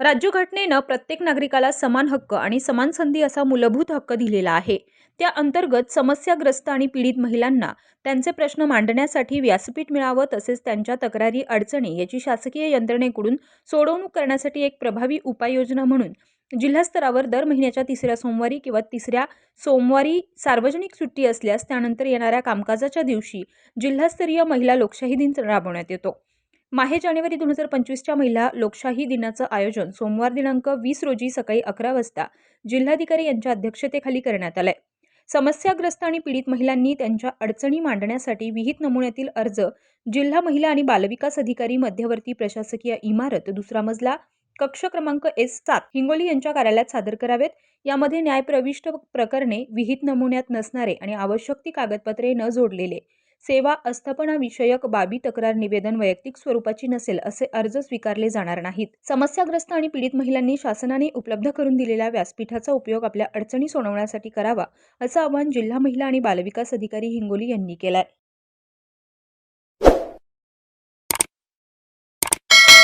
राज्यघटनेनं प्रत्येक नागरिकाला समान हक्क आणि समान संधी असा मूलभूत हक्क दिलेला आहे. त्या अंतर्गत समस्याग्रस्त आणि पीडित महिलांना त्यांचे प्रश्न मांडण्यासाठी व्यासपीठ मिळावं तसेच त्यांच्या तक्रारी अडचणी याची शासकीय यंत्रणेकडून सोडवणूक करण्यासाठी एक प्रभावी उपाययोजना म्हणून जिल्हास्तरावर दर महिन्याच्या तिसऱ्या सोमवारी किंवा तिसऱ्या सोमवारी सार्वजनिक सुट्टी असल्यास त्यानंतर येणाऱ्या कामकाजाच्या दिवशी जिल्हास्तरीय महिला लोकशाही दिन राबवण्यात येतो. माहे जानेवारी दोन हजार पंचवीसच्या महिला लोकशाही दिनाचं आयोजन सोमवार दिनांक वीस रोजी सकाळी अकरा वाजता जिल्हाधिकारी यांच्या अध्यक्षतेखाली करण्यात आलंय. समस्याग्रस्त आणि पीडित महिलांनी त्यांच्या अडचणी मांडण्यासाठी विहित नमुन्यातील अर्ज जिल्हा महिला आणि बालविकास अधिकारी मध्यवर्ती प्रशासकीय इमारत दुसरा मजला कक्ष क्रमांक एस सात हिंगोली यांच्या कार्यालयात सादर करावेत. यामध्ये न्यायप्रविष्ट प्रकरणे विहित नमुन्यात नसणारे आणि आवश्यक ती कागदपत्रे न जोडलेले सेवा आस्थापनाविषयक बाबी तक्रार निवेदन वैयक्तिक स्वरूपाची नसेल असे अर्ज स्वीकारले जाणार नाहीत. समस्याग्रस्त आणि पीडित महिलांनी शासनाने उपलब्ध करून दिलेल्या व्यासपीठाचा उपयोग आपल्या अडचणी सोडवण्यासाठी करावा असं आवाहन जिल्हा महिला आणि बालविकास अधिकारी हिंगोली यांनी केलं